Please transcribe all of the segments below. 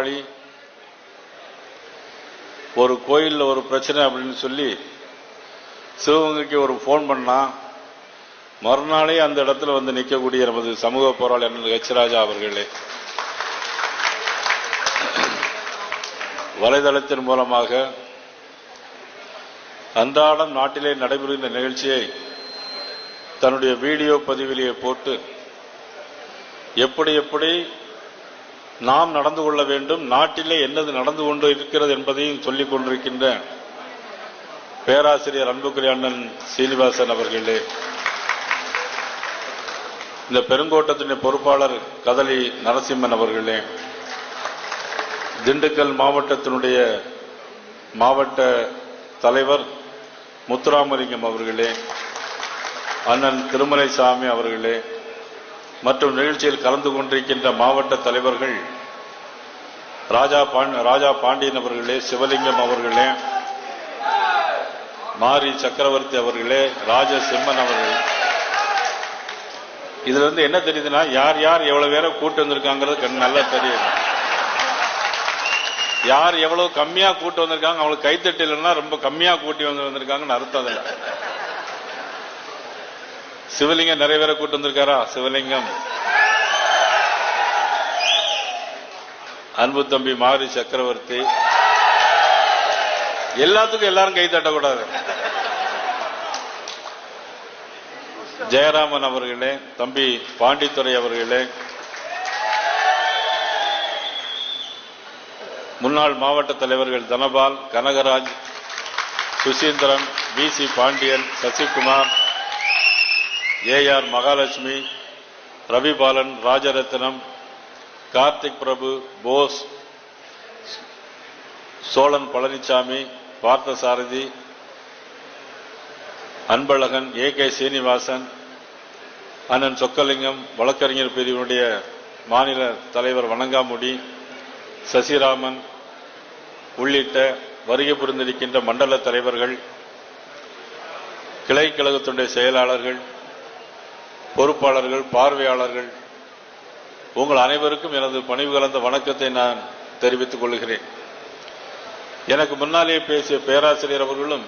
வழி ஒரு கோயிலில் ஒரு பிரச்சனை அப்படின்னு சொல்லி சிவகங்கைக்கு ஒரு ஃபோன் பண்ணால் மறுநாளே அந்த இடத்துல வந்து நிற்கக்கூடிய நமது சமூக போராளி அண்ணன் ஹெச்ராஜா அவர்களே. வலைதளத்தின் மூலமாக அன்றாடம் நாட்டிலே நடைபெறுகின்ற நிகழ்ச்சியை தன்னுடைய வீடியோ பதிவிலேயே போட்டு எப்படி எப்படி நாம் நடந்து கொள்ள வேண்டும். நாட்டிலே என்னது நடந்து கொண்டு இருக்கிறது என்பதையும் சொல்லிக் கொண்டிருக்கின்ற பேராசிரியர் அன்புக்குரிய அண்ணன் சீனிவாசன் அவர்களே. இந்த பெருங்கோட்டத்தினுடைய பொறுப்பாளர் கதலி நரசிம்மன் அவர்களே. திண்டுக்கல் மாவட்டத்தினுடைய மாவட்ட தலைவர் முத்துராமலிங்கம் அவர்களே. அண்ணன் திருமலைசாமி அவர்களே. மற்றும் நிகழ்ச்சியில் கலந்து கொண்டிருக்கின்ற மாவட்ட தலைவர்கள் ராஜா பாண்டி ராஜா பாண்டியன் அவர்களே சிவலிங்கம் அவர்களே மாரி சக்கரவர்த்தி அவர்களே ராஜ சிம்மன் அவர்கள். இதுல இருந்து என்ன தெரியுதுன்னா யார் யார் எவ்வளவு பேரை கூட்டு வந்திருக்காங்கிறது நல்லா தெரியுது. யார் எவ்வளவு கம்மியா கூட்டு வந்திருக்காங்க அவங்களுக்கு கைத்தட்டு இல்லைன்னா ரொம்ப கம்மியா கூட்டி வந்து வந்திருக்காங்கன்னு அர்த்தம் இல்லை சிவலிங்கம் நிறைய பேரை கூட்டு வந்திருக்காரா? சிவலிங்கம். அன்பு தம்பி மாரி சக்கரவர்த்தி. எல்லாத்துக்கும் எல்லாரும் கை தட்டக்கூடாது. ஜெயராமன் அவர்களே தம்பி பாண்டித்துறை அவர்களே. முன்னாள் மாவட்ட தலைவர்கள் Dhanapal Kanagaraj Suseendran P C Pandian Sasikumar AR Mahalakshmi Ravibalan Rajarathnam Karthik Prabhu Bose Chozhan Palanisamy Parthasarathy Anbazhagan A K Srinivasan அண்ணன் சொக்கலிங்கம் வழக்கறிஞர் பிரிவினுடைய மாநில தலைவர் வணங்காமுடி சசிராமன் உள்ளிட்ட வருகை புரிந்திருக்கின்ற மண்டல தலைவர்கள் கிளை கழகத்துடைய செயலாளர்கள் பொறுப்பாளர்கள் பார்வையாளர்கள் உங்கள் அனைவருக்கும் எனது பணிவு கலந்த வணக்கத்தை நான் தெரிவித்துக் கொள்கிறேன். எனக்கு முன்னாலே பேசிய பேராசிரியர் அவர்களும்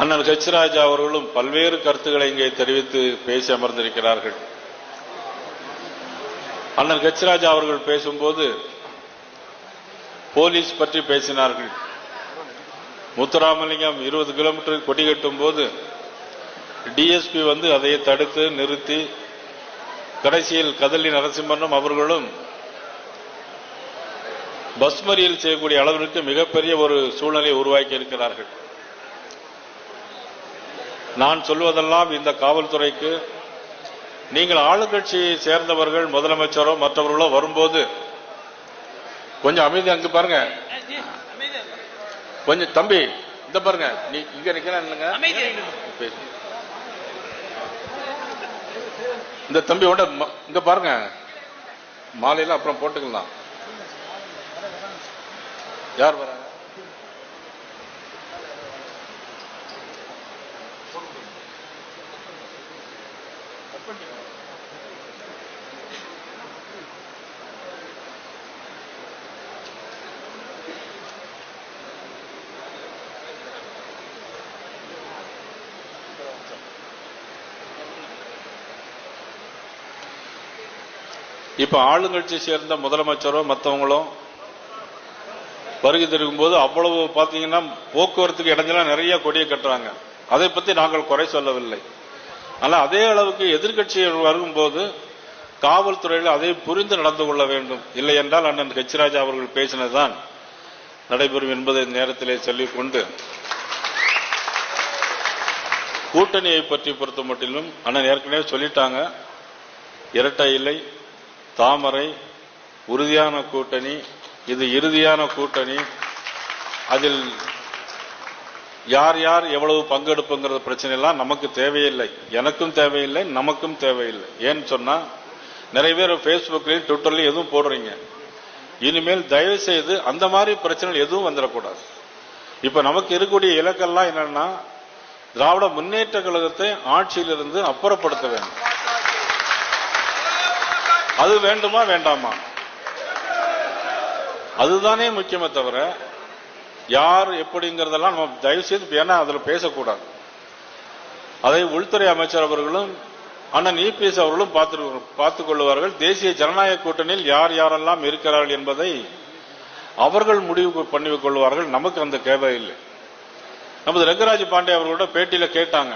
அண்ணன் ஹெச்ராஜா அவர்களும் பல்வேறு கருத்துக்களை இங்கே தெரிவித்து பேசி அமர்ந்திருக்கிறார்கள். அண்ணன் ஹெச்ராஜா அவர்கள் பேசும்போது போலீஸ் பற்றி பேசினார்கள். முத்துராமலிங்கம் இருபது கிலோமீட்டருக்கு கொடி கட்டும் போது டிஎஸ்பி வந்து அதை தடுத்து நிறுத்தி கடைசியில் கதலி நரசிம்மனும் அவர்களும் பஸ் மறியல் செய்யக்கூடிய அளவிற்கு மிகப்பெரிய ஒரு சூழ்நிலை உருவாக்கி இருக்கிறார்கள். நான் சொல்வதெல்லாம் இந்த காவல்துறைக்கு நீங்கள் ஆளுங்கட்சியை சேர்ந்தவர்கள் முதலமைச்சரோ மற்றவர்களோ வரும்போது கொஞ்சம் அமைதி அங்க பாருங்க. கொஞ்சம் தம்பி இந்த பாருங்க நீ இங்க நிக்கிறேன் இல்லைங்க அமைதி. பேசு. இந்த தம்பி உட இங்க பாருங்க. மாலையில அப்புறம் போட்டுக்கலாம். யார் வராங்க? இப்ப ஆளுங்கட்சி சேர்ந்த முதலமைச்சரோ மற்றவங்களோ வருகை தெரிவிக்கும் போது அவ்வளவு பாத்தீங்கன்னா போக்குவரத்துக்கு இடைஞ்சலாம் நிறைய கொடியை கட்டுறாங்க. அதை பத்தி நாங்கள் குறை சொல்லவில்லை. ஆனால் அதே அளவுக்கு எதிர்கட்சிகள் வரும்போது காவல்துறையில் அதை புரிந்து நடந்து கொள்ள வேண்டும். இல்லை என்றால் அண்ணன் ஹெச்ராஜா அவர்கள் பேசினதுதான் நடைபெறும் என்பதை இந்த நேரத்திலே சொல்லிக்கொண்டு கூட்டணியை பற்றி பொறுத்த மட்டிலும் அண்ணன் ஏற்கனவே சொல்லிட்டாங்க. இரட்டை இல்லை. தாமரை உறுதியான கூட்டணி இது இறுதியான கூட்டணி. அதில் யார் யார் எவ்வளவு பங்கெடுப்புங்கிற பிரச்சனை எல்லாம் நமக்கு தேவையில்லை. எனக்கும் தேவையில்லை நமக்கும் தேவையில்லை. ஏன்னு சொன்னா நிறைய பேர் ஃபேஸ்புக்லயும் ட்விட்டர்லயும் எதுவும் போடுறீங்க. இனிமேல் தயவு செய்து அந்த மாதிரி பிரச்சனைகள் எதுவும் வந்துடக்கூடாது. இப்ப நமக்கு இருக்கக்கூடிய இலக்கெல்லாம் என்னன்னா திராவிட முன்னேற்ற கழகத்தை ஆட்சியிலிருந்து அப்புறப்படுத்த வேண்டும். அது வேண்டுமா வேண்டாமா? அதுதானே முக்கியமே தவிர யார் எப்படிங்கிறதெல்லாம் நம்ம தயவு செய்து ஏன்னா அதில் பேசக்கூடாது. அதை உள்துறை அமைச்சர் அவர்களும் அண்ணன் இபிஎஸ் அவர்களும் பார்த்து பார்த்துக் கொள்வார்கள் தேசிய ஜனநாயக கூட்டணியில் யார் யாரெல்லாம் இருக்கிறார்கள் என்பதை அவர்கள் முடிவு பண்ணி கொள்வார்கள். நமக்கு அந்த தேவை இல்லை நமது ரங்கராஜ் பாண்டே அவர்களோட பேட்டியில கேட்டாங்க.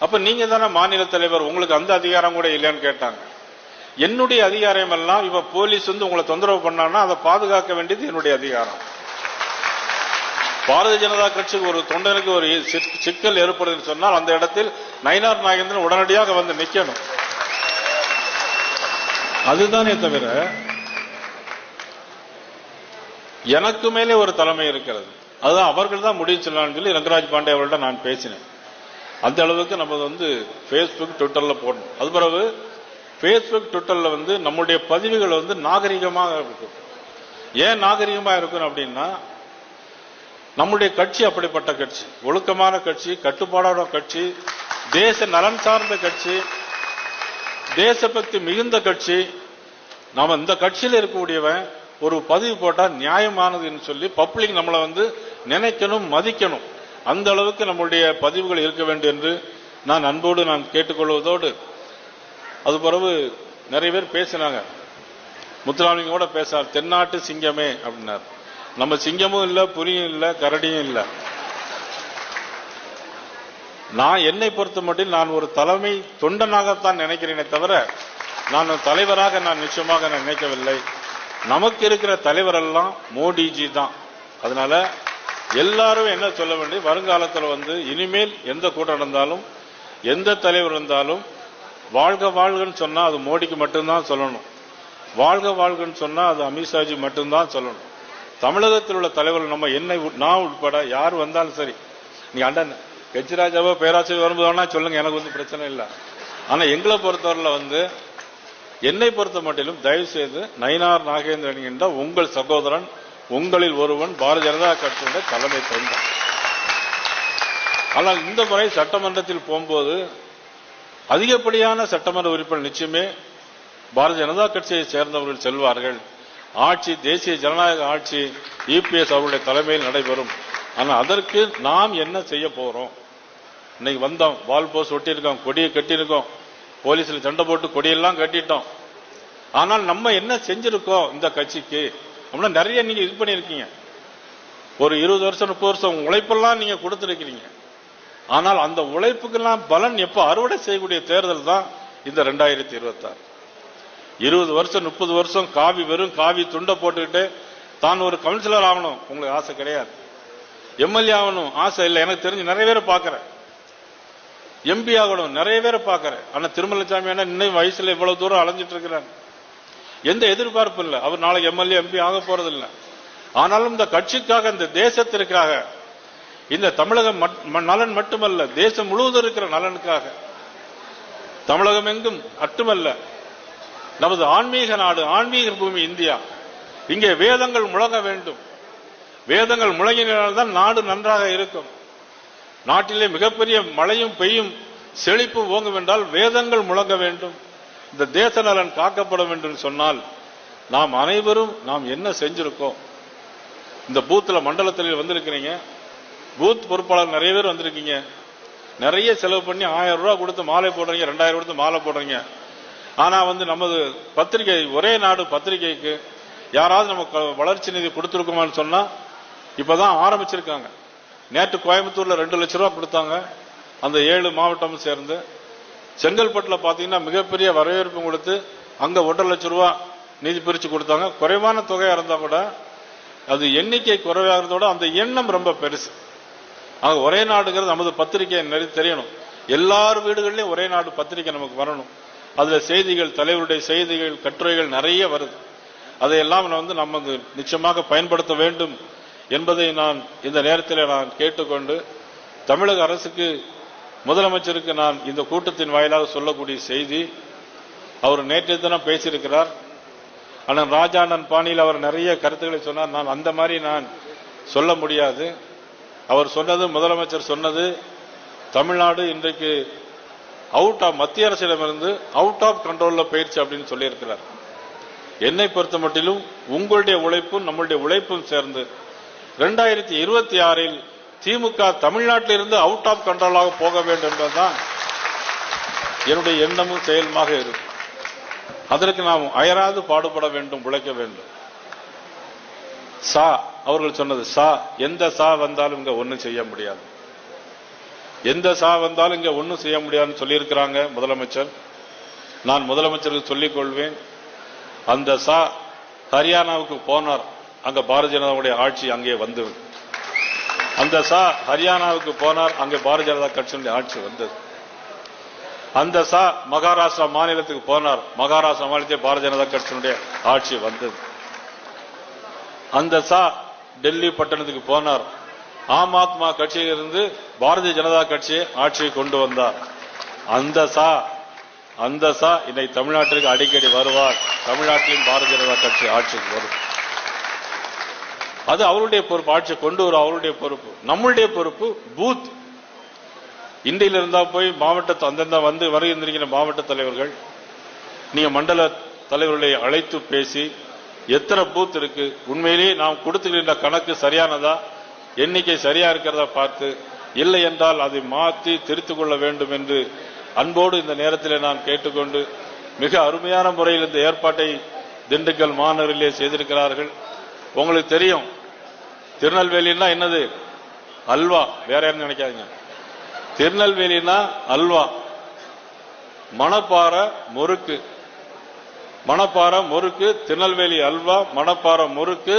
அப்ப நீங்க தானே மாநில தலைவர் உங்களுக்கு அந்த அதிகாரம் கூட இல்லையான்னு கேட்டாங்க. என்னுடைய அதிகாரம் எல்லாம் இப்ப போலீஸ் வந்து உங்களை தொந்தரவு பண்ணான்னா அதை பாதுகாக்க வேண்டியது என்னுடைய அதிகாரம். பாரதிய ஜனதா கட்சிக்கு ஒரு தொண்டனுக்கு ஒரு சிக்கல் ஏற்படுதுன்னு சொன்னால் அந்த இடத்தில் நயினார் நாகேந்திரன் உடனடியாக வந்து நிக்கணும். அதுதானே தவிர எனக்கு மேலே ஒரு தலைமை இருக்கிறது. அதுதான் அவர்கள் தான் முடிவு சொல்லலாம்னு சொல்லி ரங்கராஜ் பாண்டே அவர்கள்ட்ட நான் பேசினேன். அந்த அளவுக்கு நம்ம வந்து ஃபேஸ்புக் ட்விட்டர்ல போடணும். அது பிறகு ஃபேஸ்புக் ட்விட்டரில் வந்து நம்முடைய பதிவுகள் வந்து நாகரிகமாக இருக்கும் ஏன் நாகரிகமாக இருக்கும் அப்படின்னா நம்முடைய கட்சி அப்படிப்பட்ட கட்சி. ஒழுக்கமான கட்சி கட்டுப்பாடான கட்சி தேச நலன் சார்ந்த கட்சி தேசபக்தி மிகுந்த கட்சி. நாம் இந்த கட்சியில் இருக்கக்கூடியவன் ஒரு பதிவு போட்டால் நியாயமானதுன்னு சொல்லி பப்ளிக் நம்மளை வந்து நினைக்கணும் மதிக்கணும். அந்த அளவுக்கு நம்முடைய பதிவுகள் இருக்க வேண்டும் என்று நான் அன்போடு நான் கேட்டுக்கொள்வதோடு அது பிறகு நிறைய பேர் பேசினாங்க. முத்துராமலிங்க கூட பேசார் தென்னாட்டு சிங்கமே அப்படின்னார். நம்ம சிங்கமும் இல்லை புலியும் இல்லை கரடியும் இல்லை. நான் என்னை பொறுத்த மட்டும் நான் ஒரு தலைமை தொண்டனாகத்தான் நினைக்கிறேனே தவிர நான் தலைவராக நான் நிச்சயமாக நான் நினைக்கவில்லை. நமக்கு இருக்கிற தலைவர் எல்லாம் மோடிஜி தான். அதனால எல்லாரும் என்ன சொல்ல வேண்டிய வருங்காலத்தில் வந்து இனிமேல் எந்த கூட்டம் நடந்தாலும் எந்த தலைவர் இருந்தாலும் வாழ்க வாழ்கன்னு சொன்னா அது மோடிக்கு மட்டும்தான் சொல்லணும். வாழ்க வாழ்கன்னு சொன்னா அது அமித்ஷாஜி மட்டும்தான் சொல்லணும். தமிழகத்தில் உள்ள தலைவர்கள் நம்ம என்னை உட்- நான் உட்பட யார் வந்தாலும் சரி நீ அண்டன் கட்சிராஜாவோ பேராசிரியர் வரும்போது வேணா சொல்லுங்க எனக்கு வந்து பிரச்சனை இல்லை. ஆனால் எங்களை பொறுத்தவரையில் வந்து என்னை பொறுத்த மட்டிலும் தயவு செய்து நயினார் நாகேந்திரன் என்ற உங்கள் சகோதரன் உங்களில் ஒருவன் பாரதிய ஜனதா கட்சியுடைய தலைமை தந்தான் ஆனால் இந்த முறை சட்டமன்றத்தில் போகும்போது அதிகப்படியான சட்டமன்ற உறுப்பினர் நிச்சயமே பாரதிய ஜனதா கட்சியை சேர்ந்தவர்கள் செல்வார்கள். ஆட்சி தேசிய ஜனநாயக ஆட்சி இபிஎஸ் அவருடைய தலைமையில் நடைபெறும். ஆனால் அதற்கு நாம் என்ன செய்ய போறோம்? இன்னைக்கு வந்தோம் வால் போஸ்ட் ஒட்டியிருக்கோம் கொடியை கட்டியிருக்கோம் போலீஸில் சண்டை போட்டு கொடியெல்லாம் கட்டிட்டோம். ஆனால் நம்ம என்ன செஞ்சிருக்கோம் இந்த கட்சிக்கு? அப்படின்னா நிறைய நீங்க இது பண்ணியிருக்கீங்க. ஒரு இருபது வருஷம் முப்பது வருஷம் உழைப்பெல்லாம் நீங்க கொடுத்துருக்கிறீங்க. ஆனால் அந்த உழைப்புக்கெல்லாம் பலன் எப்ப அறுவடை செய்யக்கூடிய தேர்தல் தான் இந்த ரெண்டாயிரத்தி இருபத்தாறு. இருபது வருஷம் முப்பது வருஷம் காவி வெறும் காவி துண்டை போட்டுக்கிட்டு தான் ஒரு கவுன்சிலர் ஆகணும். உங்களுக்கு ஆசை கிடையாது. எம்எல்ஏ ஆகணும். ஆசை இல்லை. எனக்கு தெரிஞ்சு நிறைய பேரை பார்க்கறேன். எம்பி ஆகணும். நிறைய பேரை பார்க்கறேன். ஆனா திருமலசாமி ஆனால் இன்னும் வயசுல இவ்வளவு தூரம் அலைஞ்சிட்டு இருக்கிறார். எந்த எதிர்பார்ப்பும் இல்லை. அவர் நாளைக்கு எம்எல்ஏ எம்பி ஆக போறது ஆனாலும் இந்த கட்சிக்காக இந்த தேசத்திற்காக இந்த தமிழகம் மட்- ம- நலன் மட்டுமல்ல தேசம் முழுவதும் இருக்கிற நலனுக்காக. தமிழகம் எங்கும் மட்டுமல்ல. நமது ஆன்மீக நாடு ஆன்மீக பூமி இந்தியா. இங்கே வேதங்கள் முழங்க வேண்டும். வேதங்கள் முழங்கினால்தான் நாடு நன்றாக இருக்கும். நாட்டிலே மிகப்பெரிய மழையும் பெய்யும் செழிப்பும் ஓங்கும் என்றால் வேதங்கள் முழங்க வேண்டும். இந்த தேச நலன் காக்கப்பட வேண்டும் என்று சொன்னால் நாம் அனைவரும் நாம் என்ன செஞ்சிருக்கோம்? இந்த பூத்துல மண்டலத்தில் வந்திருக்கிறீங்க. பூத் பொறுப்பாளர் நிறைய பேர் வந்திருக்கீங்க. நிறைய செலவு பண்ணி ஆயிரம் ரூபாய் கொடுத்து மாலை போடுறீங்க ரெண்டாயிரம் கொடுத்து மாலை போடுறீங்க. ஆனால் வந்து நமது பத்திரிகை ஒரே நாடு பத்திரிகைக்கு யாராவது நம்ம வளர்ச்சி நிதி கொடுத்துருக்கோமான்னு இப்போ தான் ஆரம்பிச்சிருக்காங்க. நேற்று கோயம்புத்தூரில் ரெண்டு லட்ச ரூபா கொடுத்தாங்க அந்த ஏழு மாவட்டமும் சேர்ந்து. செங்கல்பட்டில் பார்த்தீங்கன்னா மிகப்பெரிய வரவேற்பு கொடுத்து அங்கே ஒன்றரை லட்ச ரூபா நிதி பிரித்து கொடுத்தாங்க. குறைவான தொகையாக இருந்தால் கூட அது எண்ணிக்கை குறைவாகிறதோட அந்த எண்ணம் ரொம்ப பெருசு. ஆக ஒரே நாடுங்கிறது நமது பத்திரிகை நிறைய தெரியணும். எல்லார் வீடுகள்லயும் ஒரே நாடு பத்திரிகை நமக்கு வரணும். அதுல செய்திகள் தலைவருடைய செய்திகள் கட்டுரைகள் நிறைய வருது. அதையெல்லாம் நான் வந்து நம்ம நிச்சயமாக பயன்படுத்த வேண்டும் என்பதை நான் இந்த நேரத்தில் நான் கேட்டுக்கொண்டு தமிழக அரசுக்கு முதலமைச்சருக்கு நான் இந்த கூட்டத்தின் வாயிலாக சொல்லக்கூடிய செய்தி அவர் நேற்றைய தினம் பேசியிருக்கிறார். ஆனால் ராஜானன் பாணியில் அவர் நிறைய கருத்துக்களை சொன்னார். நான் அந்த மாதிரி நான் சொல்ல முடியாது. அவர் சொன்னது முதலமைச்சர் சொன்னது தமிழ்நாடு இன்றைக்கு அவுட் ஆஃப் மத்திய அரசிடமிருந்து அவுட் ஆஃப் கண்ட்ரோலில் போயிடுச்சு அப்படின்னு சொல்லியிருக்கிறார். என்னை பொறுத்த மட்டிலும் உங்களுடைய உழைப்பும் நம்மளுடைய உழைப்பும் சேர்ந்து ரெண்டாயிரத்தி இருபத்தி ஆறில் திமுக தமிழ்நாட்டிலிருந்து அவுட் ஆஃப் கண்ட்ரோலாக போக வேண்டும் என்பதுதான் என்னுடைய எண்ணமும் செயலுமாக இருக்கும் அதற்கு நாம் அயராது பாடுபட வேண்டும் உழைக்க வேண்டும். சா அவர்கள் சொன்னது சா எந்த சா வந்தாலும் இங்க ஒன்றும் செய்ய முடியாது. எந்த சா வந்தாலும் இங்க ஒன்றும் செய்ய முடியாதுன்னு சொல்லியிருக்கிறாங்க முதலமைச்சர். நான் முதலமைச்சருக்கு சொல்லிக் கொள்வேன் அந்த சா ஹரியானாவுக்கு போனார். அங்க பாரதிய ஜனதாவுடைய ஆட்சி அங்கே வந்தது. அந்த சா ஹரியானாவுக்கு போனார் அங்கே பாரதிய ஜனதா கட்சியினுடைய ஆட்சி வந்தது. அந்த சா மகாராஷ்டிரா மாநிலத்துக்கு போனார் மகாராஷ்டிரா மாநிலத்தில் பாரதிய ஜனதா கட்சியினுடைய ஆட்சி வந்தது. அந்த சா டெல்லி பட்டணத்துக்கு போனார். ஆம் ஆத்மா கட்சியிலிருந்து பாரதிய ஜனதா கட்சியை ஆட்சியை கொண்டு வந்தார். அந்த சா அந்த சா இன்னைக்கு தமிழ்நாட்டிற்கு அடிக்கடி வருவார். தமிழ்நாட்டிலும் பாரதிய ஜனதா கட்சி ஆட்சிக்கு வரும். அது அவருடைய பொறுப்பு ஆட்சியை கொண்டு வரும் அவருடைய பொறுப்பு. நம்மளுடைய பொறுப்பு பூத். இந்தியில இருந்தா போய் மாவட்ட அந்தந்த வந்து வருகின்றிருக்கிற மாவட்ட தலைவர்கள் நீங்க மண்டல தலைவர்களை அழைத்து பேசி எத்தனை பூத் இருக்கு? உண்மையிலேயே நாம் கொடுத்துக்கின்ற கணக்கு சரியானதா? எண்ணிக்கை சரியா இருக்கிறதா பார்த்து இல்லை என்றால் அதை மாற்றி திருத்திக் கொள்ள வேண்டும் என்று அன்போடு இந்த நேரத்தில் நான் கேட்டுக்கொண்டு மிக அருமையான முறையில் இந்த ஏற்பாட்டை திண்டுக்கல் மாநகரிலே செய்திருக்கிறார்கள். உங்களுக்கு தெரியும் திருநெல்வேலின்னா என்னது? அல்வா. வேற யாரும் நினைக்காதீங்க. திருநெல்வேலின்னா அல்வா. மணப்பாறை முறுக்கு. மணப்பாறை முறுக்கு திருநெல்வேலி அல்வா மணப்பாறை முறுக்கு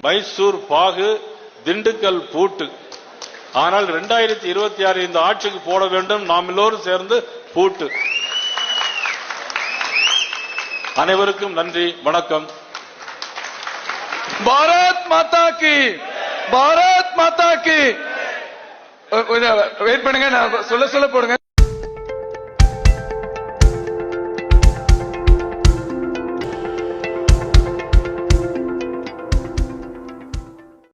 மைசூர் பாகு திண்டுக்கல் பூட்டு. ஆனால் இரண்டாயிரத்தி இருபத்தி ஆறு இந்த ஆட்சிக்கு போட வேண்டும். நாம் எல்லோரும் சேர்ந்து பூட்டு. அனைவருக்கும் நன்றி. வணக்கம். பாரத் மாதா கி. பாரத் மாதா கி. வெயிட் பண்ணுங்க. நான் சொல்ல சொல்ல போடுங்க.